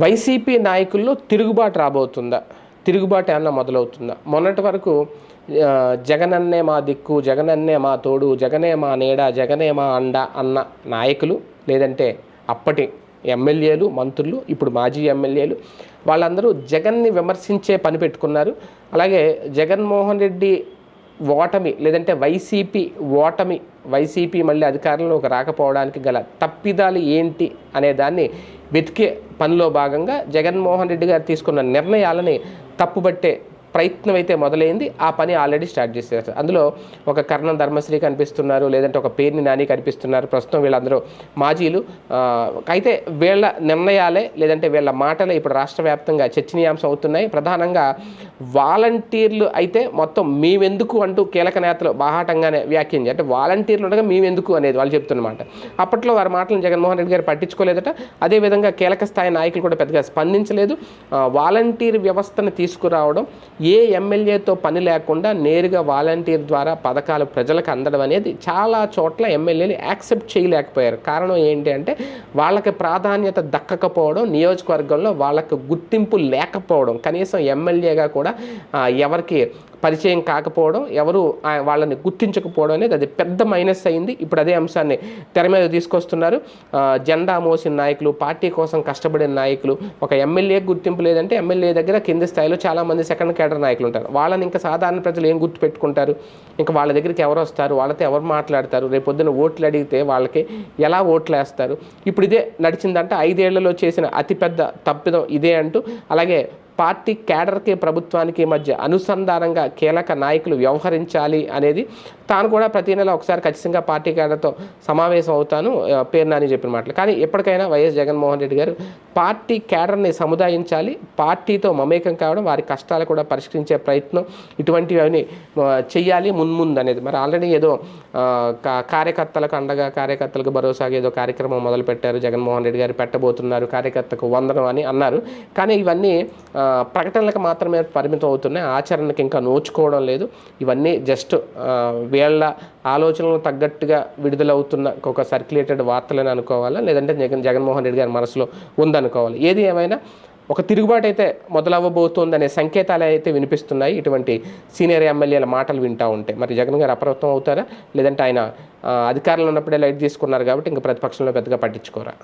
YCP నాయకుల్లో తిరుగుబాటు రాబోతుందా? తిరుగుబాటు ఏమన్నా మొదలవుతుందా? మొన్నటి వరకు జగనన్నే మా దిక్కు జగనన్నే మా తోడు జగనే మా నీడ జగనే మా అండ అన్న నాయకులు లేదంటే అప్పటి ఎమ్మెల్యేలు మంత్రులు ఇప్పుడు మాజీ ఎమ్మెల్యేలు వాళ్ళందరూ జగన్ని విమర్శించే పని పెట్టుకున్నారు. అలాగే జగన్మోహన్ రెడ్డి ఓటమి లేదంటే వైసీపీ ఓటమి వైసీపీ మళ్ళీ అధికారంలోకి రాకపోవడానికి గల తప్పిదాలు ఏంటి అనే దాన్ని వెతికే పనిలో భాగంగా జగన్మోహన్ రెడ్డి గారు తీసుకున్న నిర్ణయాలని తప్పుబట్టే ప్రయత్నం అయితే మొదలైంది. ఆ పని ఆల్రెడీ స్టార్ట్ చేసేసారు అందులో ఒక కర్ణం ధర్మశ్రీ కనిపిస్తున్నారు లేదంటే ఒక పేరుని నాని కనిపిస్తున్నారు. ప్రస్తుతం వీళ్ళందరూ మాజీలు. అయితే వీళ్ళ నిర్ణయాలే లేదంటే వీళ్ళ మాటలే ఇప్పుడు రాష్ట్ర వ్యాప్తంగా చర్చనీయాంశం అవుతున్నాయి. ప్రధానంగా వాలంటీర్లు అయితే మొత్తం మేమెందుకు అంటూ కీలక నేతలు బాహాటంగానే వ్యాఖ్యానించారు అంటే వాలంటీర్లు ఉండగా మేమెందుకు అనేది వాళ్ళు చెప్తున్నమాట. అప్పట్లో వారి మాటలను జగన్మోహన్ రెడ్డి గారు పట్టించుకోలేదట. అదేవిధంగా కీలక స్థాయి నాయకులు కూడా పెద్దగా స్పందించలేదు. వాలంటీర్ వ్యవస్థను తీసుకురావడం ఏ ఎమ్మెల్యేతో పని లేకుండా నేరుగా వాలంటీర్ ద్వారా పథకాలు ప్రజలకు అందడం అనేది చాలా చోట్ల ఎమ్మెల్యేలు యాక్సెప్ట్ చేయలేకపోయారు. కారణం ఏంటి అంటే వాళ్ళకి ప్రాధాన్యత దక్కకపోవడం నియోజకవర్గంలో వాళ్ళకు గుర్తింపు లేకపోవడం కనీసం ఎమ్మెల్యేగా కూడా ఎవరికి పరిచయం కాకపోవడం ఎవరు వాళ్ళని గుర్తించకపోవడం అనేది అది పెద్ద మైనస్ అయింది. ఇప్పుడు అదే అంశాన్ని తెర మీద తీసుకొస్తున్నారు. జెండా మోసిన నాయకులు పార్టీ కోసం కష్టపడిన నాయకులు ఒక ఎమ్మెల్యే గుర్తింపు లేదంటే ఎమ్మెల్యే దగ్గర కింది స్థాయిలో చాలామంది సెకండ్ కేడర్ నాయకులు ఉంటారు. వాళ్ళని ఇంకా సాధారణ ప్రజలు ఏం గుర్తుపెట్టుకుంటారు ఇంకా వాళ్ళ దగ్గరికి ఎవరు వస్తారు? వాళ్ళతో ఎవరు మాట్లాడతారు? రేపు పొద్దున్న ఓట్లు అడిగితే వాళ్ళకి ఎలా ఓట్లు వేస్తారు? ఇప్పుడు ఇదే నడిచిందంటే ఐదేళ్ళలో చేసిన అతిపెద్ద తప్పిదం ఇదే అంటూ అలాగే పార్టీ క్యాడర్కి ప్రభుత్వానికి మధ్య అనుసంధానంగా కీలక నాయకులు వ్యవహరించాలి అనేది తాను కూడా ప్రతి నెల ఒకసారి ఖచ్చితంగా పార్టీ క్యాడర్తో సమావేశం అవుతాను ఆ, పేరు నాని చెప్పిన మాటలు. కానీ ఎప్పటికైనా వైఎస్ జగన్మోహన్ రెడ్డి గారు పార్టీ క్యాడర్ని సముదాయించాలి పార్టీతో మమేకం కావడం వారి కష్టాలు కూడా పరిష్కరించే ప్రయత్నం ఇటువంటివన్నీ చేయాలి చెయ్యాలి మున్ముందు అనేది. మరి ఆల్రెడీ ఏదో కార్యకర్తలకు అండగా కార్యకర్తలకు భరోసాగా ఏదో కార్యక్రమం మొదలుపెట్టారు జగన్మోహన్ రెడ్డి గారు పెట్టబోతున్నారు కార్యకర్తకు వందనం అని అన్నారు. కానీ ఇవన్నీ ప్రకటనలకు మాత్రమే పరిమితం అవుతున్నాయి ఆచరణకు ఇంకా నోచుకోవడం లేదు. ఇవన్నీ జస్ట్ వీళ్ళ ఆలోచనలకు తగ్గట్టుగా విడుదలవుతున్న ఒక సర్క్యులేటెడ్ వార్తలని అనుకోవాలా? లేదంటే జగన్ జగన్మోహన్ రెడ్డి గారి మనసులో ఉందనుకోవాలి. ఏది ఏమైనా ఒక తిరుగుబాటు అయితే మొదలవ్వబోతోందనే సంకేతాలు అయితే వినిపిస్తున్నాయి. ఇటువంటి సీనియర్ ఎమ్మెల్యేల మాటలు వింటూ ఉంటే. మరి జగన్ గారు అప్రమత్తం అవుతారా? లేదంటే ఆయన అధికారంలో ఉన్నప్పుడే లైట్ తీసుకున్నారు కాబట్టి ఇంకా ప్రతిపక్షంలో పెద్దగా పట్టించుకోరా?